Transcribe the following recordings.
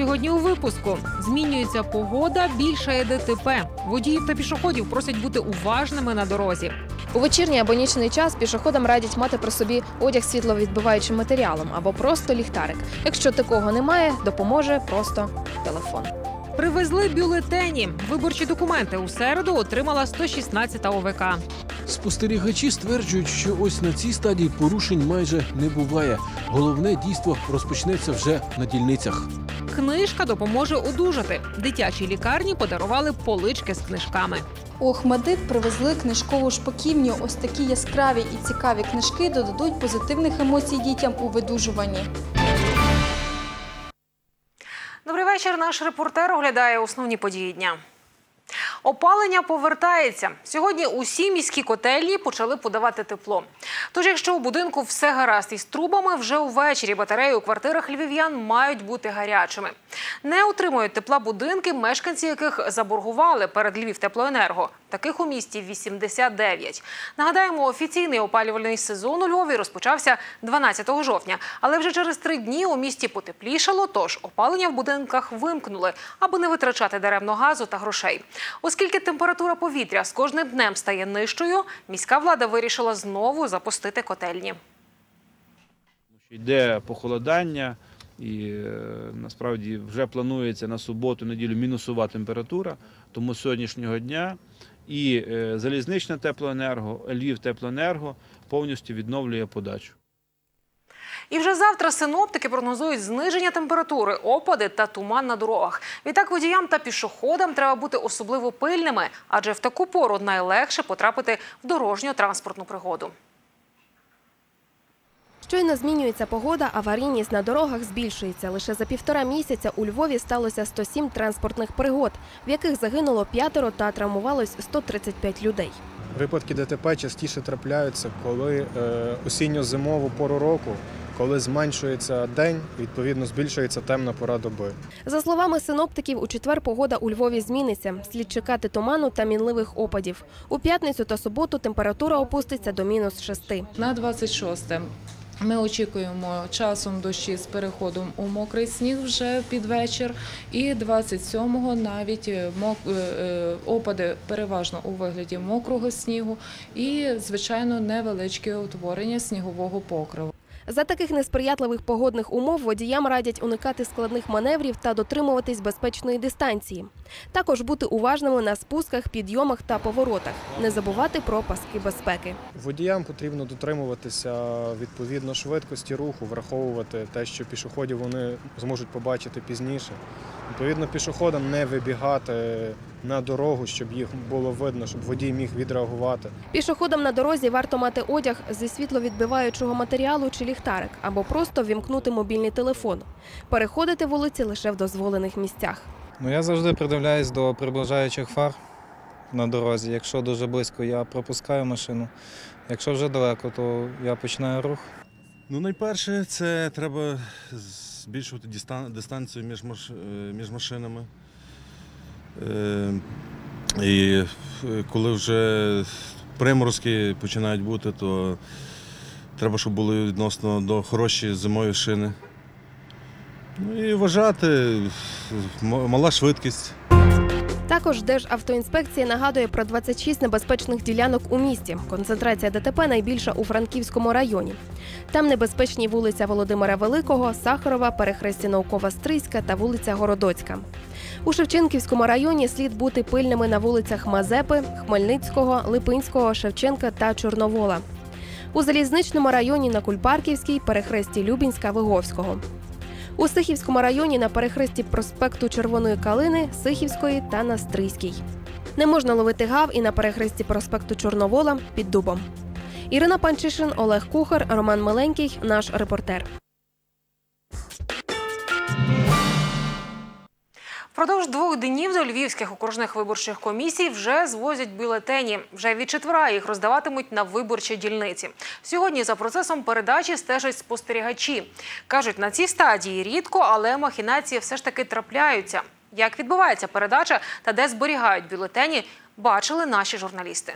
Сьогодні у випуску змінюється погода, більше ДТП. Водіїв та пішоходів просять бути уважними на дорозі. У вечірній або нічний час пішоходам радять мати при собі одяг світловідбиваючим матеріалом або просто ліхтарик. Якщо такого немає, допоможе просто телефон. Привезли бюлетені. Виборчі документи у середу отримала 116 ОВК. Спостерігачі стверджують, що ось на цій стадії порушень майже не буває. Головне дійство розпочнеться вже на дільницях. Книжка допоможе одужати. Дитячій лікарні подарували полички з книжками. У Охмадит привезли книжкову шпаківню. Ось такі яскраві і цікаві книжки додадуть позитивних емоцій дітям у видужуванні. Добрий вечір. Наш репортер оглядає основні події дня. Опалення повертається. Сьогодні усі міські котельні почали подавати тепло. Тож, якщо у будинку все гаразд із трубами, вже увечері батареї у квартирах львів'ян мають бути гарячими. Не отримують тепла будинки, мешканці яких заборгували перед Львівтеплоенерго. Таких у місті 89. Нагадаємо, офіційний опалювальний сезон у Львові розпочався 12 жовтня. Але вже через три дні у місті потеплішало, тож опалення в будинках вимкнули, аби не витрачати даремно газу та грошей. Оскільки температура повітря з кожним днем стає нижчою, міська влада вирішила знову запустити котельні. Йде похолодання, і е, насправді вже планується на суботу, неділю мінусова температура. Тому з сьогоднішнього дня і е, залізничне теплоенерго, Львів теплоенерго повністю відновлює подачу. І вже завтра синоптики прогнозують зниження температури, опади та туман на дорогах. Відтак водіям та пішоходам треба бути особливо пильними, адже в таку пору найлегше потрапити в дорожньо-транспортну пригоду. Щойно змінюється погода, аварійність на дорогах збільшується. Лише за півтора місяця у Львові сталося 107 транспортних пригод, в яких загинуло п'ятеро та травмувалось 135 людей. Випадки ДТП частіше трапляються, коли е, осінньо-зимову пору року, коли зменшується день, відповідно збільшується темна пора доби. За словами синоптиків, у четвер погода у Львові зміниться. Слід чекати туману та мінливих опадів. У п'ятницю та суботу температура опуститься до мінус 6. На 26 ми очікуємо часом дощі з переходом у мокрий сніг вже під вечір. І 27-го навіть е, мок- е, е, опади переважно у вигляді мокрого снігу і, звичайно, невеличке утворення снігового покриву. За таких несприятливих погодних умов водіям радять уникати складних маневрів та дотримуватись безпечної дистанції. Також бути уважними на спусках, підйомах та поворотах. Не забувати про паски безпеки. Водіям потрібно дотримуватися відповідно швидкості руху, враховувати те, що пішоходів вони зможуть побачити пізніше. Відповідно, пішоходам не вибігати на дорогу, щоб їх було видно, щоб водій міг відреагувати. Пішоходам на дорозі варто мати одяг зі світловідбиваючого матеріалу чи ліхтарик, або просто вімкнути мобільний телефон. Переходити вулиці лише в дозволених місцях. Ну, я завжди придивляюсь до приближаючих фар на дорозі. Якщо дуже близько, я пропускаю машину. Якщо вже далеко, то я починаю рух. Ну, найперше, це треба збільшувати дистанцію між, маш... е, між машинами. Е, І е, коли вже приморозки починають бути, то треба, щоб були відносно до хороші зимові шини. Ну і вважати, мала швидкість. Також Державтоінспекція нагадує про 26 небезпечних ділянок у місті. Концентрація ДТП найбільша у Франківському районі. Там небезпечні вулиця Володимира Великого, Сахарова, перехрестя Наукова Стрийська та вулиця Городоцька. У Шевченківському районі слід бути пильними на вулицях Мазепи, Хмельницького, Липинського, Шевченка та Чорновола. У залізничному районі на Кульпарківській, перехресті Любінська, Виговського. У Сихівському районі на перехресті проспекту Червоної Калини, Сихівської та на. Не можна ловити гав і на перехресті проспекту Чорновола під дубом. Ірина Панчишин, Олег Кухар, Роман Миленький, наш репортер. Впродовж двох днів до львівських окружних виборчих комісій вже звозять бюлетені. Вже від четвера їх роздаватимуть на виборчі дільниці. Сьогодні за процесом передачі стежать спостерігачі. Кажуть, на цій стадії рідко, але махінації все ж таки трапляються. Як відбувається передача та де зберігають бюлетені, бачили наші журналісти.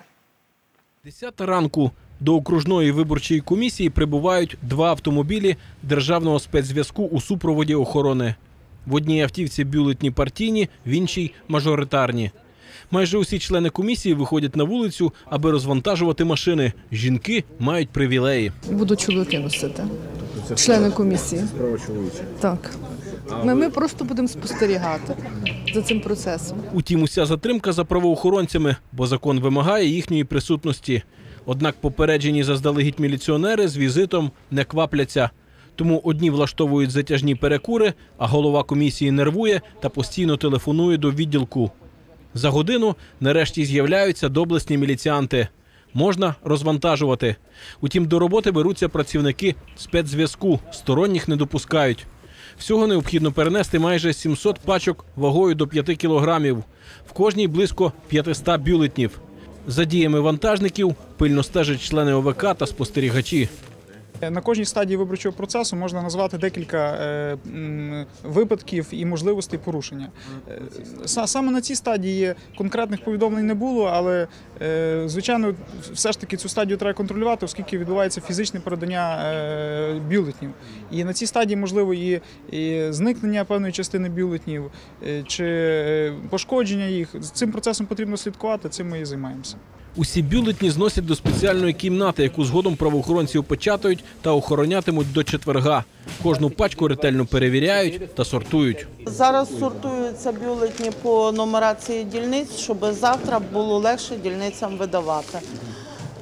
Десята ранку до окружної виборчої комісії прибувають два автомобілі державного спецзв'язку у супроводі охорони. В одній автівці бюлетні партійні, в іншій мажоритарні. Майже усі члени комісії виходять на вулицю, аби розвантажувати машини. Жінки мають привілеї. Будуть чоловіки носити. Члени комісії. Справа Так. Ми, ми просто будемо спостерігати за цим процесом. Утім, уся затримка за правоохоронцями, бо закон вимагає їхньої присутності. Однак попереджені заздалегідь міліціонери з візитом не квапляться. Тому одні влаштовують затяжні перекури, а голова комісії нервує та постійно телефонує до відділку. За годину нарешті з'являються доблесні міліціанти. Можна розвантажувати. Утім, до роботи беруться працівники спецзв'язку, сторонніх не допускають. Всього необхідно перенести майже 700 пачок вагою до 5 кілограмів. В кожній близько 500 бюлетнів. За діями вантажників пильно стежать члени ОВК та спостерігачі. На кожній стадії виборчого процесу можна назвати декілька е, випадків і можливостей порушення. Е, Саме на цій стадії конкретних повідомлень не було, але е, звичайно, все ж таки цю стадію треба контролювати, оскільки відбувається фізичне передання е, бюлетнів. І на цій стадії можливо і, зникнення певної частини бюлетнів е, чи е, пошкодження їх. Цим процесом потрібно слідкувати, цим ми і займаємося. Усі бюлетні зносять до спеціальної кімнати, яку згодом правоохоронці опечатають та охоронятимуть до четверга. Кожну пачку ретельно перевіряють та сортують. Зараз сортуються бюлетні по нумерації дільниць, щоб завтра було легше дільницям видавати.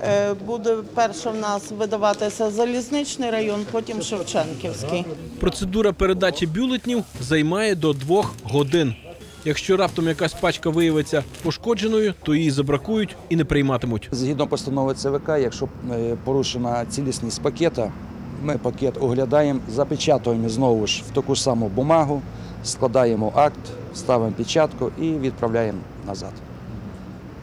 Е, Буде перше в нас видаватися залізничний район, потім Шевченківський. Процедура передачі бюлетнів займає до двох годин. Якщо раптом якась пачка виявиться пошкодженою, то її забракують і не прийматимуть. Згідно постанови ЦВК, якщо е, порушена цілісність пакета, ми пакет оглядаємо, запечатуємо знову ж в таку саму бумагу, складаємо акт, ставимо печатку і відправляємо назад.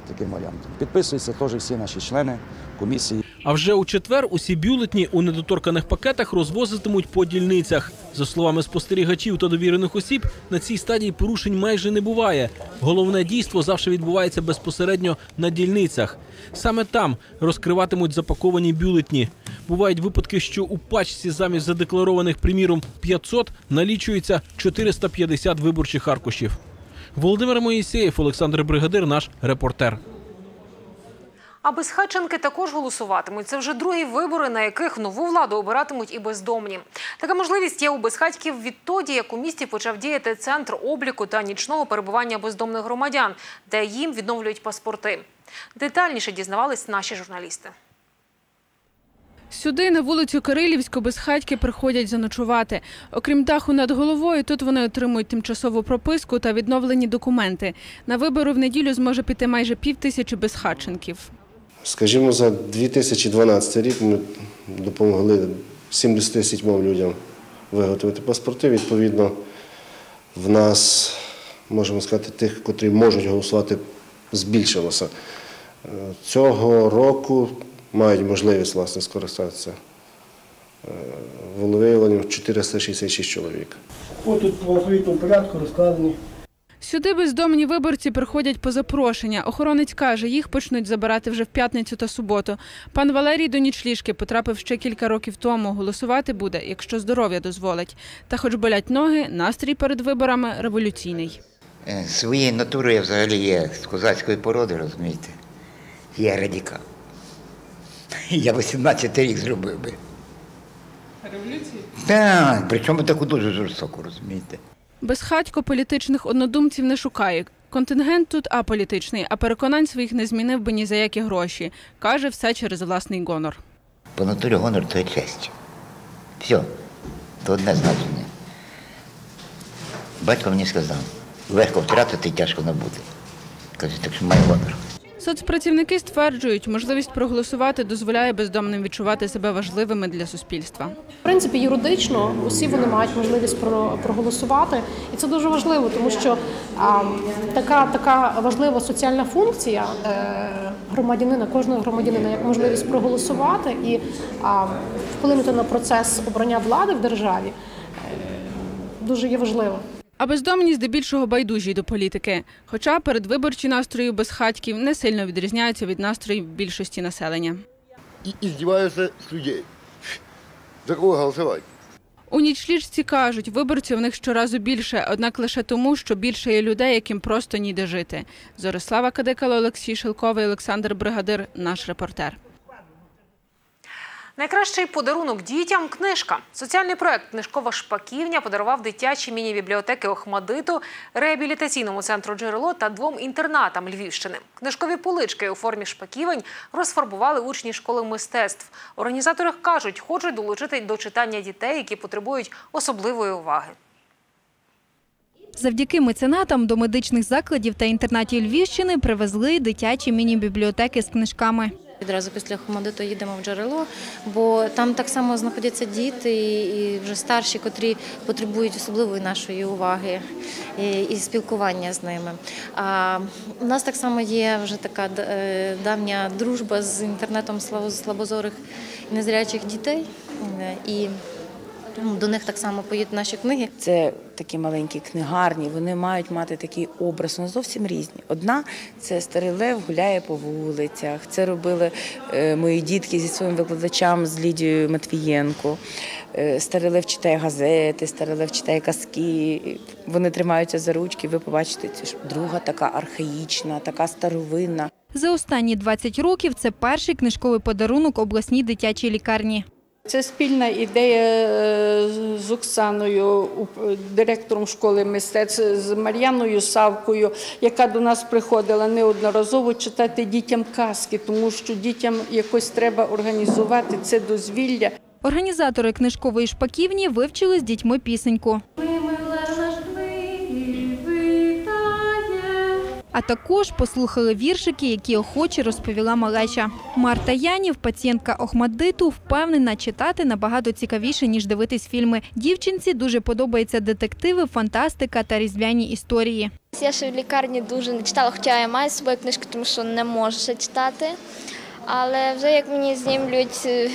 Таким варіантом. Підписуються теж всі наші члени комісії. А вже у четвер усі бюлетні у недоторканих пакетах розвозитимуть по дільницях. За словами спостерігачів та довірених осіб, на цій стадії порушень майже не буває. Головне дійство завжди відбувається безпосередньо на дільницях. Саме там розкриватимуть запаковані бюлетні. Бувають випадки, що у пачці замість задекларованих, приміром, 500 налічується 450 виборчих аркушів. Володимир Моїсеєв, Олександр Бригадир, наш репортер. А безхатченки також голосуватимуть. Це вже другі вибори, на яких нову владу обиратимуть і бездомні. Така можливість є у безхатьків відтоді, як у місті почав діяти центр обліку та нічного перебування бездомних громадян, де їм відновлюють паспорти. Детальніше дізнавались наші журналісти. Сюди, на вулицю Кирилівську, безхатьки приходять заночувати. Окрім даху над головою, тут вони отримують тимчасову прописку та відновлені документи. На вибори в неділю зможе піти майже пів тисячі безхатченків. Скажімо, за 2012 рік ми допомогли 77 людям виготовити паспорти. Відповідно, в нас, можемо сказати, тих, котрі можуть голосувати, збільшилося. Е, Цього року мають можливість власне скористатися е, волевиявленням 466 чоловік. Ось тут по алфавітному порядку розкладені. Сюди бездомні виборці приходять по запрошення. Охоронець каже, їх почнуть забирати вже в п'ятницю та суботу. Пан Валерій до нічліжки потрапив ще кілька років тому. Голосувати буде, якщо здоров'я дозволить. Та хоч болять ноги, настрій перед виборами революційний. Е, Своєю натурою я взагалі є з козацької породи, розумієте? Я радикал. Я 18 рік зробив би. Революції? Так, причому таку дуже жорстоку, розумієте? Безхатько політичних однодумців не шукає. Контингент тут аполітичний, а переконань своїх не змінив би ні за які гроші. Каже, все через власний гонор. По натурі гонор то честь. Все, то одне значення. Батько мені сказав, легко втратити, тяжко набути. Каже, так що має гонор. Соцпрацівники стверджують, можливість проголосувати дозволяє бездомним відчувати себе важливими для суспільства. В принципі, юридично усі вони мають можливість про- проголосувати, і це дуже важливо, тому що а, така, така важлива соціальна функція е, громадянина, кожного громадянина, як можливість проголосувати і а, вплинути на процес обрання влади в державі, е, дуже є важливо. А бездомні здебільшого байдужі до політики. Хоча передвиборчі настрої безхатьків не сильно відрізняються від настроїв більшості населення. и издеваются с людей. За кого голосовать? У нічліжці кажуть, виборців у них щоразу більше, однак лише тому, що більше є людей, яким просто ніде жити. Зорислава Кадикало, Олексій Шилковий, Олександр Бригадир, наш репортер. Найкращий подарунок дітям книжка. Соціальний проект Книжкова шпаківня подарував дитячі міні-бібліотеки Охмадиту, реабілітаційному центру джерело та двом інтернатам Львівщини. Книжкові полички у формі шпаківень розфарбували учні школи мистецтв. Організатори кажуть, хочуть долучити до читання дітей, які потребують особливої уваги. Завдяки меценатам до медичних закладів та інтернатів Львівщини привезли дитячі міні-бібліотеки з книжками. Відразу після Хомодиту їдемо в джерело, бо там так само знаходяться діти і вже старші, котрі потребують особливої нашої уваги і- спілкування з ними. А у нас так само є вже така е, давня дружба з інтернетом слабо- слабозорих і незрячих дітей. Е, І до них так само поїдуть наші книги. Це такі маленькі книгарні, вони мають мати такий образ, вони зовсім різні. Одна це старий лев гуляє по вулицях. Це робили е, мої дітки зі своїм викладачем з Лідією Матвієнко. Е, Старий лев читає газети, старий лев читає казки. Вони тримаються за ручки. Ви побачите, це ж друга така архаїчна, така старовинна. За останні 20 років це перший книжковий подарунок обласній дитячій лікарні. Це спільна ідея е, з Оксаною, директором школи мистецтв, з Мар'яною Савкою, яка до нас приходила неодноразово читати дітям казки, тому що дітям якось треба організувати це дозвілля. Організатори книжкової шпаківні вивчили з дітьми пісеньку. А також послухали віршики, які охоче розповіла малеча. Марта Янів, пацієнтка Охмаддиту, впевнена, читати набагато цікавіше, ніж дивитись фільми. Дівчинці дуже подобаються детективи, фантастика та різдвяні історії. Я ще в лікарні дуже не читала, хоча я маю з книжку, тому що не можу читати. Але вже як мені знімлють е,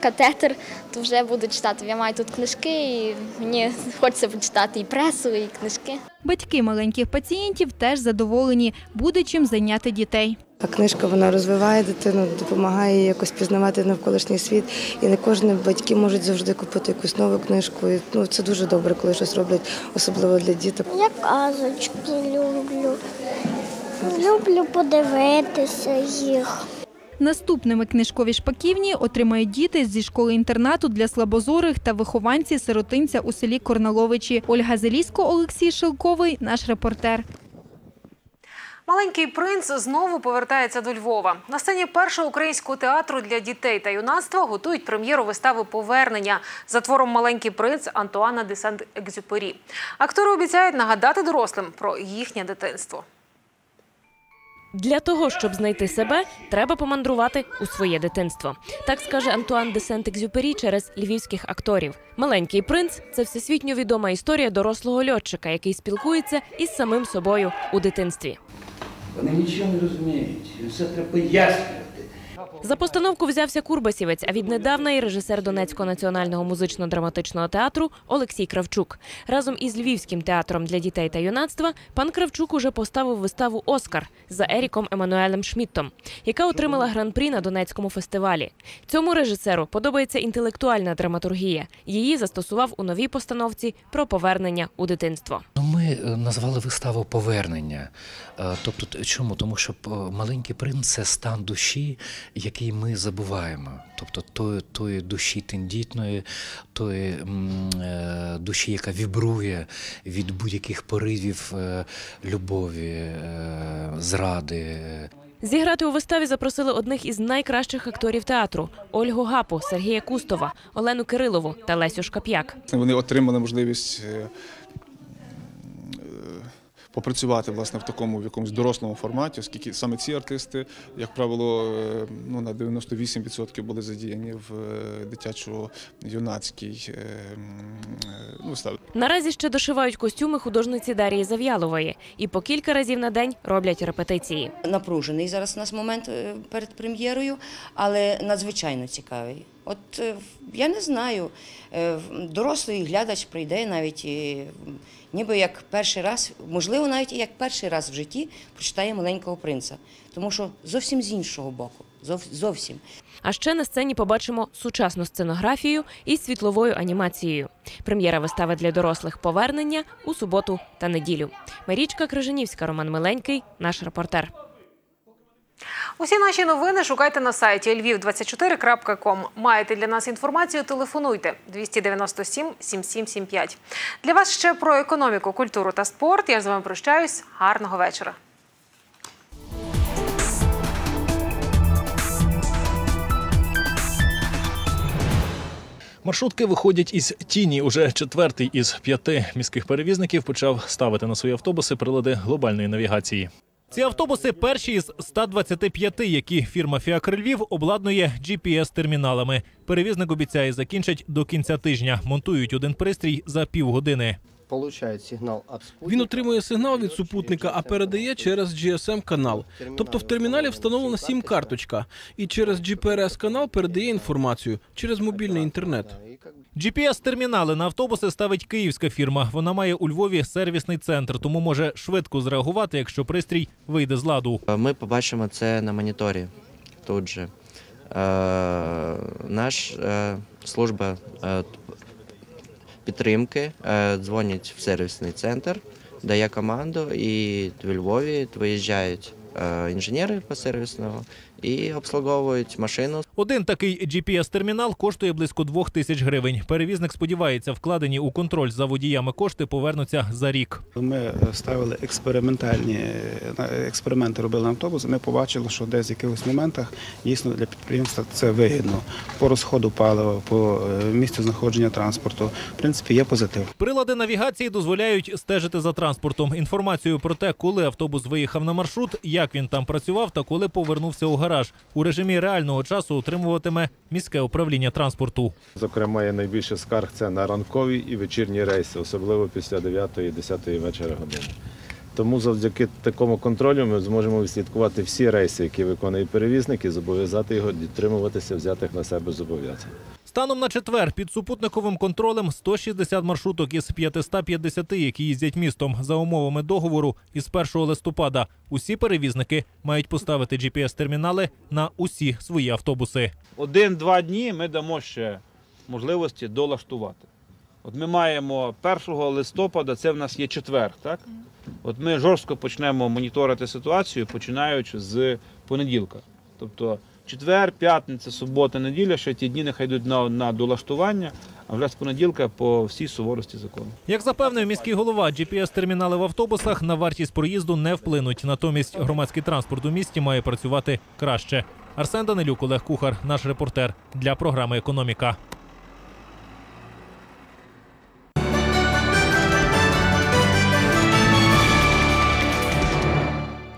катетер, то вже буду читати. Я маю тут книжки, і мені хочеться почитати і пресу, і книжки. Батьки маленьких пацієнтів теж задоволені, буде чим зайняти дітей. А книжка вона розвиває дитину, допомагає їй якось пізнавати навколишній світ. І не кожні батьки можуть завжди купити якусь нову книжку. І, ну, це дуже добре, коли щось роблять, особливо для діток. Я казочки люблю. Люблю подивитися їх. Наступними книжкові шпаківні отримають діти зі школи-інтернату для слабозорих та вихованці сиротинця у селі Корналовичі. Ольга Зелісько, Олексій Шилковий, наш репортер. Маленький принц знову повертається до Львова. На сцені першого українського театру для дітей та юнацтва готують прем'єру вистави Повернення за твором Маленький принц Антуана де Сент-Екзюпері. Актори обіцяють нагадати дорослим про їхнє дитинство. Для того, щоб знайти себе, треба помандрувати у своє дитинство. Так скаже Антуан де Сент-Екзюпері через львівських акторів. Маленький принц це всесвітньо відома історія дорослого льотчика, який спілкується із самим собою у дитинстві. Вони нічого не розуміють. Все треба пояснювати. За постановку взявся Курбасівець, а віднедавна і режисер Донецького національного музично-драматичного театру Олексій Кравчук. Разом із Львівським театром для дітей та юнацтва пан Кравчук уже поставив виставу Оскар за Еріком Еммануелем Шміттом, яка отримала гран-прі на Донецькому фестивалі. Цьому режисеру подобається інтелектуальна драматургія. Її застосував у новій постановці про повернення у дитинство. Ну, ми е, назвали виставу повернення. Е, Тобто, чому? Тому що е, маленький принц це стан душі, ми забуваємо. Тобто тої, тої душі тендітної, тої е, душі, яка вібрує від будь-яких поривів е, любові, е, зради. Зіграти у виставі запросили одних із найкращих акторів театру: Ольгу Гапу, Сергія Кустова, Олену Кирилову та Лесю Шкап'як. Вони отримали можливість попрацювати власне в такому в якомусь дорослому форматі, оскільки саме ці артисти, як правило, е, ну на 98% були задіяні в е, дитячо-юнацькій е, ну, виставі. Наразі ще дошивають костюми художниці Дарії Зав'ялової і по кілька разів на день роблять репетиції. Напружений зараз у нас момент перед прем'єрою, але надзвичайно цікавий. От е, я не знаю, е, дорослий глядач прийде навіть і, ніби як перший раз, можливо, навіть і як перший раз в житті прочитає маленького принца. Тому що зовсім з іншого боку. зов- Зовсім. А ще на сцені побачимо сучасну сценографію із світловою анімацією. Прем'єра вистави для дорослих повернення у суботу та неділю. Марічка Крижанівська, Роман Миленький, наш репортер. Усі наші новини шукайте на сайті lviv24.com. Маєте для нас інформацію? Телефонуйте 297 7775. Для вас ще про економіку, культуру та спорт. Я з вами прощаюсь. Гарного вечора. Маршрутки виходять із тіні. Уже четвертий із п'яти міських перевізників почав ставити на свої автобуси прилади глобальної навігації. Ці автобуси перші із 125, які фірма Фіакр Львів обладнує GPS-терміналами. Перевізник обіцяє закінчить до кінця тижня. Монтують один пристрій за півгодини. Получает сигнал от спутника. Він отримує сигнал від супутника, а передає через GSM-канал. Тобто в терміналі встановлена сім-карточка, і через GPRS-канал передає інформацію через мобільний інтернет. GPS-термінали на автобуси ставить київська фірма. Вона має у Львові сервісний центр, тому може швидко зреагувати, якщо пристрій вийде з ладу. Ми побачимо це на моніторі тут же. Е, наш е, служба е, підтримки е, дзвонять в сервісний центр, дає команду, і в Львові виїжджають е, інженери по сервісному і обслуговують машину. Один такий GPS-термінал коштує близько двох тисяч гривень. Перевізник сподівається, вкладені у контроль за водіями кошти повернуться за рік. Ми ставили експериментальні експерименти, робили на автобус. Ми побачили, що десь в якихось моментах дійсно для підприємства це вигідно. По розходу палива, по е, місцю знаходження транспорту. В принципі, є позитив. Прилади навігації дозволяють стежити за транспортом. Інформацію про те, коли автобус виїхав на маршрут, як він там працював та коли повернувся у гараж. У режимі реального часу отримуватиме міське управління транспорту. Зокрема, є найбільше скарг це на ранкові і вечірні рейси, особливо після 9-10 вечора години. Тому завдяки такому контролю ми зможемо відслідкувати всі рейси, які виконує перевізник, і зобов'язати його дотримуватися взятих на себе зобов'язань. Станом на четвер під супутниковим контролем 160 маршруток із 550, які їздять містом за умовами договору із 1 листопада. Усі перевізники мають поставити GPS-термінали на усі свої автобуси. Один-два дні ми дамо ще можливості долаштувати. От ми маємо 1 листопада, це в нас є четвер, так? От ми жорстко почнемо моніторити ситуацію, починаючи з понеділка. Тобто четвер, п'ятниця, субота, неділя, ще ті дні нехай йдуть на, на долаштування, а вже з понеділка по всій суворості закону. Як запевнив міський голова, GPS-термінали в автобусах на вартість проїзду не вплинуть. Натомість громадський транспорт у місті має працювати краще. Арсен Данилюк, Олег Кухар, наш репортер для програми Економіка.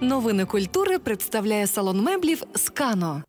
Новини культури представляє салон меблів Скано.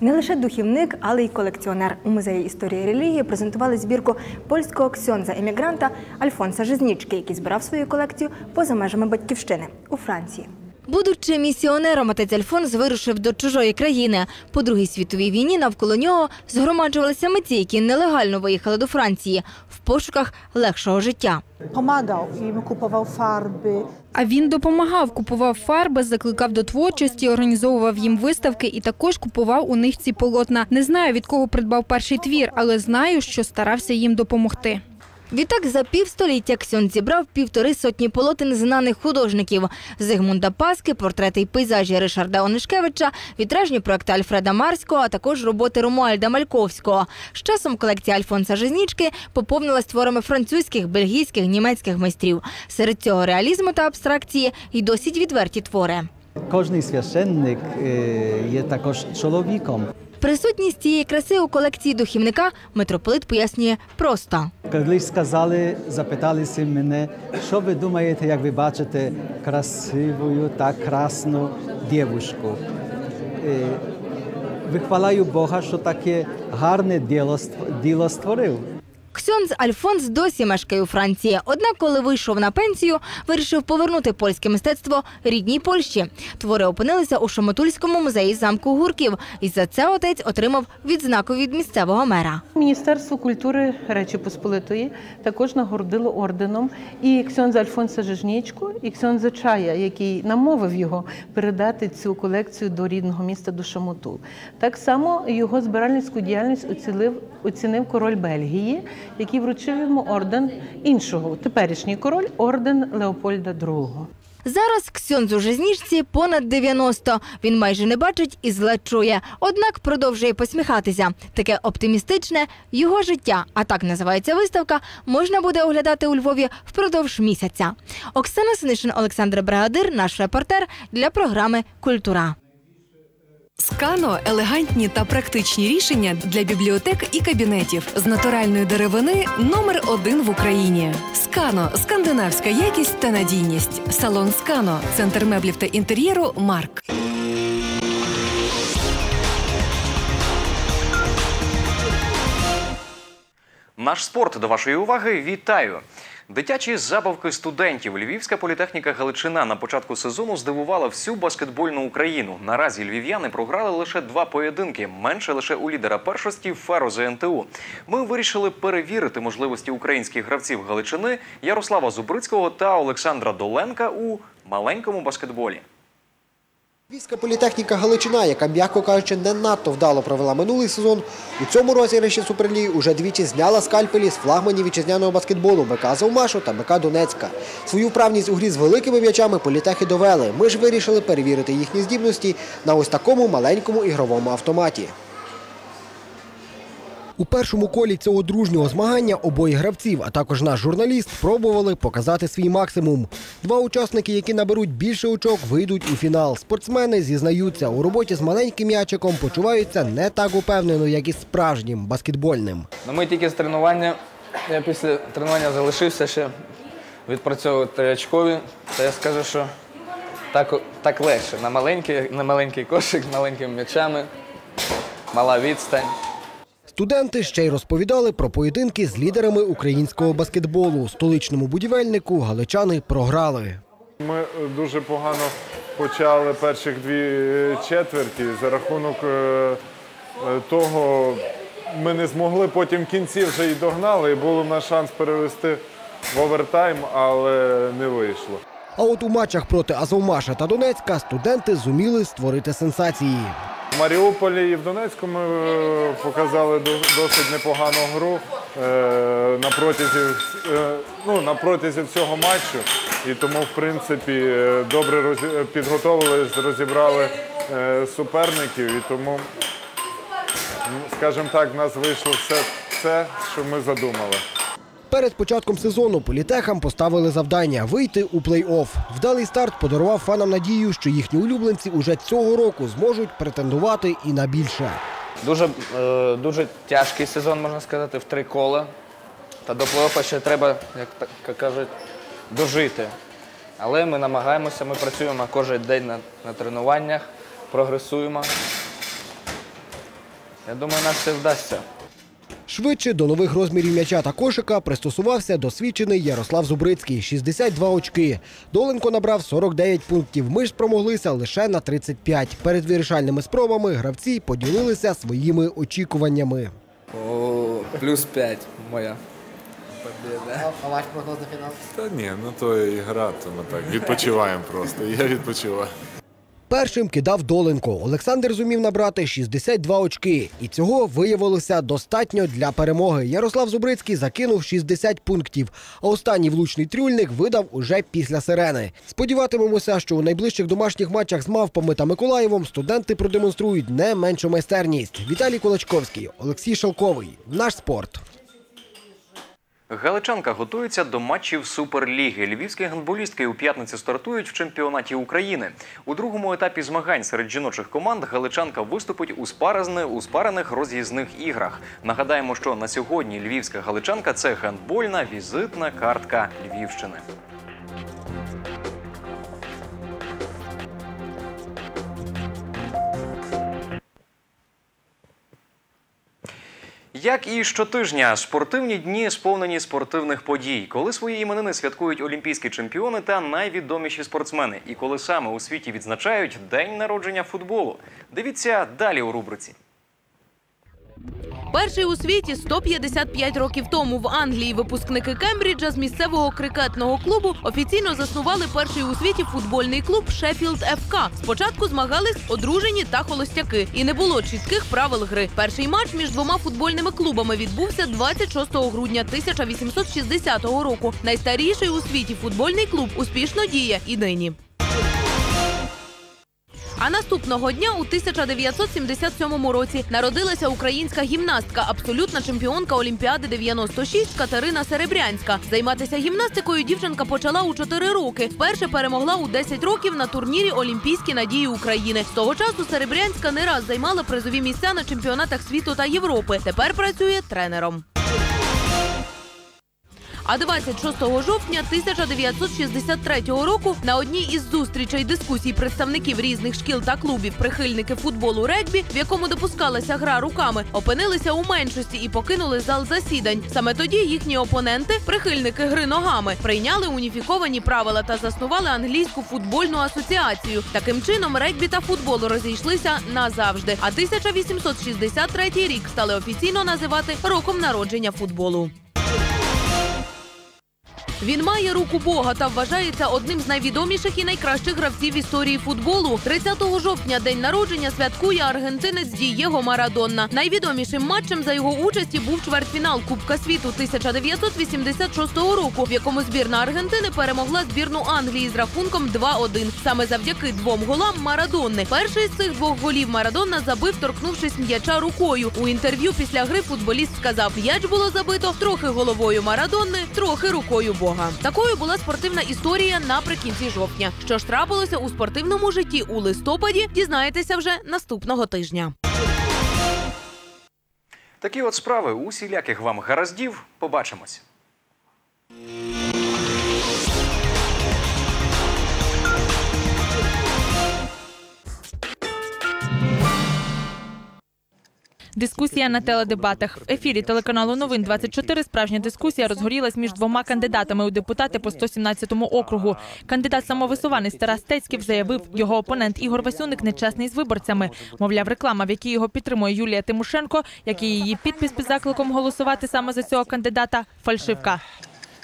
Не лише духівник, але й колекціонер. У музеї історії релігії презентували збірку польського ксьонза емігранта Альфонса Жизнічки, який збирав свою колекцію поза межами батьківщини у Франції. Будучи місіонером, отець Альфонс вирушив до чужої країни. По Другій світовій війні навколо нього згромаджувалися митці, які нелегально виїхали до Франції в пошуках легшого життя. Помагав їм купував фарби. А він допомагав, купував фарби, закликав до творчості, організовував їм виставки і також купував у них ці полотна. Не знаю від кого придбав перший твір, але знаю, що старався їм допомогти. Відтак за півстоліття Ксьон зібрав півтори сотні полотен знаних художників: Зигмунда Паски, портрети й пейзажі Ришарда Онишкевича, вітражні проекти Альфреда Марського, а також роботи Ромуальда Мальковського. З часом колекція Альфонса Жизнічки поповнилась творами французьких, бельгійських, німецьких майстрів. Серед цього реалізму та абстракції й досить відверті твори. Кожний священник е, є також чоловіком. Присутність цієї краси у колекції духівника митрополит пояснює просто. Коли сказали, запиталися мене, що ви думаєте, як ви бачите красиву та красну дівчинку. Е, Вихвалаю Бога, що таке гарне діло, діло створив. Ксьонз Альфонс досі мешкає у Франції. Однак, коли вийшов на пенсію, вирішив повернути польське мистецтво рідній Польщі. Твори опинилися у Шамотульському музеї замку Гурків. І за це отець отримав відзнаку від місцевого мера. Міністерство культури Речі Посполитої також нагородило орденом і ксьонза Альфонса Жижнічку, і ксьонза Чая, який намовив його передати цю колекцію до рідного міста до Шамоту. Так само його збиральницьку діяльність оцінив, оцінив король Бельгії, який вручив йому орден іншого, теперішній король орден Леопольда II. Зараз Ксьонзу Жизнічці понад 90. Він майже не бачить і зле чує. Однак продовжує посміхатися. Таке оптимістичне його життя, а так називається виставка, можна буде оглядати у Львові впродовж місяця. Оксана Синишин, Олександр Бригадир, наш репортер для програми Культура. Скано елегантні та практичні рішення для бібліотек і кабінетів з натуральної деревини номер один в Україні. Скано скандинавська якість та надійність. Салон Скано, центр меблів та інтер'єру Марк. Наш спорт до вашої уваги. Вітаю! Дитячі забавки студентів. Львівська політехніка Галичина на початку сезону здивувала всю баскетбольну Україну. Наразі львів'яни програли лише два поєдинки, менше лише у лідера першості Феро ЗНТУ. Ми вирішили перевірити можливості українських гравців Галичини Ярослава Зубрицького та Олександра Доленка у маленькому баскетболі. Львівська політехніка Галичина, яка, м'яко кажучи, не надто вдало провела минулий сезон, у цьому розіграші Суперлії уже двічі зняла скальпелі з флагманів вітчизняного баскетболу БК Завмашу та БК Донецька. Свою вправність у грі з великими м'ячами політехи довели. Ми ж вирішили перевірити їхні здібності на ось такому маленькому ігровому автоматі. У першому колі цього дружнього змагання обоє гравців, а також наш журналіст, пробували показати свій максимум. Два учасники, які наберуть більше очок, вийдуть у фінал. Спортсмени зізнаються, у роботі з маленьким м'ячиком почуваються не так упевнено, як і справжнім баскетбольним. Ну, ми тільки з тренування. Я після тренування залишився ще відпрацьовувати очкові. Та я скажу, що так, так легше. На маленький, на маленький кошик, маленькими м'ячами, мала відстань. Студенти ще й розповідали про поєдинки з лідерами українського баскетболу. Столичному будівельнику галичани програли. Ми дуже погано почали перших дві е, четверті. За рахунок е, е, того ми не змогли потім в кінці вже і догнали. І був на шанс перевести в овертайм, але не вийшло. А от у матчах проти Азовмаша та Донецька студенти зуміли створити сенсації. В Маріуполі і в Донецьку ми е, показали досить непогану гру е, на протязі, е, ну, на протязі цього матчу. І тому, в принципі, добре підготовились, розібрали суперників. І тому, скажімо так, в нас вийшло все це, що ми задумали. Перед початком сезону політехам поставили завдання вийти у плей-офф. Вдалий старт подарував фанам надію, що їхні улюбленці уже цього року зможуть претендувати і на більше. Дуже, е, дуже тяжкий сезон, можна сказати, в три кола. Та до плей-оффа ще треба, як як кажуть, дожити. Але ми намагаємося, ми працюємо кожен день на, на тренуваннях, прогресуємо. Я думаю, нам все вдасться. Швидше до нових розмірів м'яча та кошика пристосувався досвідчений Ярослав Зубрицький – 62 очки. Доленко набрав 49 пунктів. Ми ж спромоглися лише на 35. Перед вирішальними спробами гравці поділилися своїми очікуваннями. О, плюс 5 моя. А ваш прогноз на фінал? Та ні, ну то і гра, то ми так відпочиваємо просто. Я відпочиваю. Першим кидав Доленко. Олександр зумів набрати 62 очки. І цього виявилося достатньо для перемоги. Ярослав Зубрицький закинув 60 пунктів, а останній влучний трюльник видав уже після сирени. Сподіватимемося, що у найближчих домашніх матчах з Мавпами та Миколаєвом студенти продемонструють не меншу майстерність. Віталій Кулачковський, Олексій Шалковий. Наш спорт. Галичанка готується до матчів Суперліги. Львівські гандболістки у п'ятницю стартують в чемпіонаті України. У другому етапі змагань серед жіночих команд Галичанка виступить у у спарених роз'їзних іграх. Нагадаємо, що на сьогодні львівська галичанка це гандбольна візитна картка Львівщини. Як і щотижня, спортивні дні сповнені спортивних подій, коли свої іменини святкують олімпійські чемпіони та найвідоміші спортсмени, і коли саме у світі відзначають день народження футболу. Дивіться далі у рубриці. Перший у світі 155 років тому в Англії випускники Кембриджа з місцевого крикетного клубу офіційно заснували перший у світі футбольний клуб Шеффілд ФК. Спочатку змагались одружені та холостяки, і не було чітких правил гри. Перший матч між двома футбольними клубами відбувся 26 грудня 1860 року. Найстаріший у світі футбольний клуб успішно діє і нині. А наступного дня у 1977 році народилася українська гімнастка, абсолютна чемпіонка Олімпіади 96 Катерина Серебрянська. Займатися гімнастикою дівчинка почала у 4 роки. Вперше перемогла у 10 років на турнірі Олімпійські надії України. З того часу Серебрянська не раз займала призові місця на чемпіонатах світу та Європи. Тепер працює тренером. А 26 жовтня 1963 року на одній із зустрічей дискусій представників різних шкіл та клубів прихильники футболу регбі, в якому допускалася гра руками, опинилися у меншості і покинули зал засідань. Саме тоді їхні опоненти, прихильники гри ногами, прийняли уніфіковані правила та заснували англійську футбольну асоціацію. Таким чином регбі та футбол розійшлися назавжди. А 1863 рік стали офіційно називати роком народження футболу. Він має руку Бога та вважається одним з найвідоміших і найкращих гравців історії футболу. 30 жовтня день народження святкує аргентинець Дієго Марадонна. Найвідомішим матчем за його участі був чвертьфінал Кубка світу 1986 року, в якому збірна Аргентини перемогла збірну Англії з рахунком 2-1. Саме завдяки двом голам Марадонни. Перший з цих двох голів Марадонна забив, торкнувшись м'яча рукою. У інтерв'ю після гри футболіст сказав: м'яч було забито трохи головою Марадонни, трохи рукою Бога. Такою була спортивна історія наприкінці жовтня. Що ж трапилося у спортивному житті у листопаді, дізнаєтеся вже наступного тижня. Такі от справи усіляких вам гараздів. Побачимось. Дискусія на теледебатах в ефірі телеканалу Новин 24 Справжня дискусія розгорілась між двома кандидатами у депутати по 117-му округу. Кандидат самовисуваний Тарас Тецьків заявив, його опонент Ігор Васюник нечесний з виборцями. Мовляв, реклама, в якій його підтримує Юлія Тимошенко, як і її підпис під закликом голосувати саме за цього кандидата фальшивка.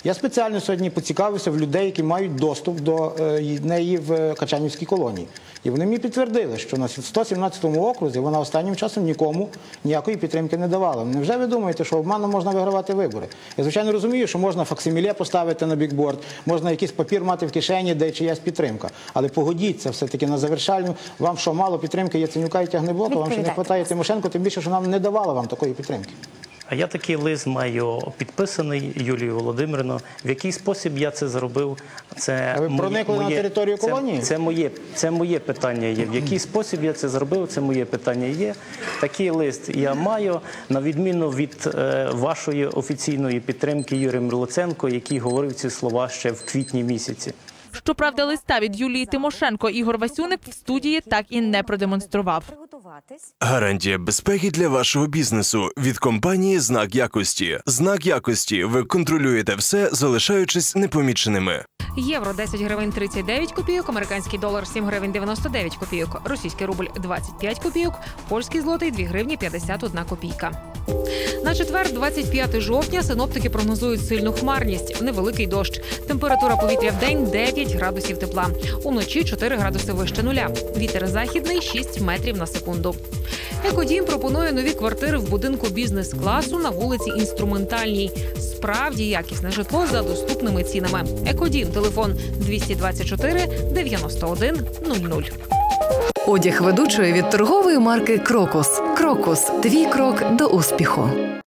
Я спеціально сьогодні поцікавився в людей, які мають доступ до е, неї в Качанівській колонії. І вони мені підтвердили, що на 117-му окрузі вона останнім часом нікому ніякої підтримки не давала. Невже ви думаєте, що обманом можна вигравати вибори? Я звичайно розумію, що можна факсиміле поставити на бікборд, можна якийсь папір мати в кишені, де чиясь підтримка. Але погодіться все-таки на завершальну. Вам що мало підтримки Яценюка і Тягнебока, вам ще не вистачає Тимошенко, тим більше, що нам не давала вам такої підтримки. А я такий лист маю підписаний Юлією Володимирівною. В який спосіб я це зробив? Це А ви проникли на територію колонії? Це, моє, це моє питання є. В який спосіб я це зробив? Це моє питання є. Такий лист я маю, на відміну від е, вашої офіційної підтримки Юрія Мирлоценко, який говорив ці слова ще в квітні місяці. Щоправда, листа від Юлії Тимошенко Ігор Васюник в студії так і не продемонстрував. Гарантія безпеки для вашого бізнесу від компанії Знак якості. Знак якості. Ви контролюєте все, залишаючись непоміченими. Євро 10 гривень 39 копійок, американський долар 7 гривень 99 копійок, російський рубль 25 копійок, польський злотий 2 гривні 51 копійка. На четвер, 25 жовтня, синоптики прогнозують сильну хмарність, невеликий дощ. Температура повітря в день 9 градусів тепла. Уночі 4 градуси вище нуля. Вітер західний 6 метрів на секунду. Екодім пропонує нові квартири в будинку бізнес-класу на вулиці Інструментальній. Справді якісне житло за доступними цінами. Екодім, телефон 224 91 00. Одяг ведучої від торгової марки Крокус. Крокус. Твій крок до успіху.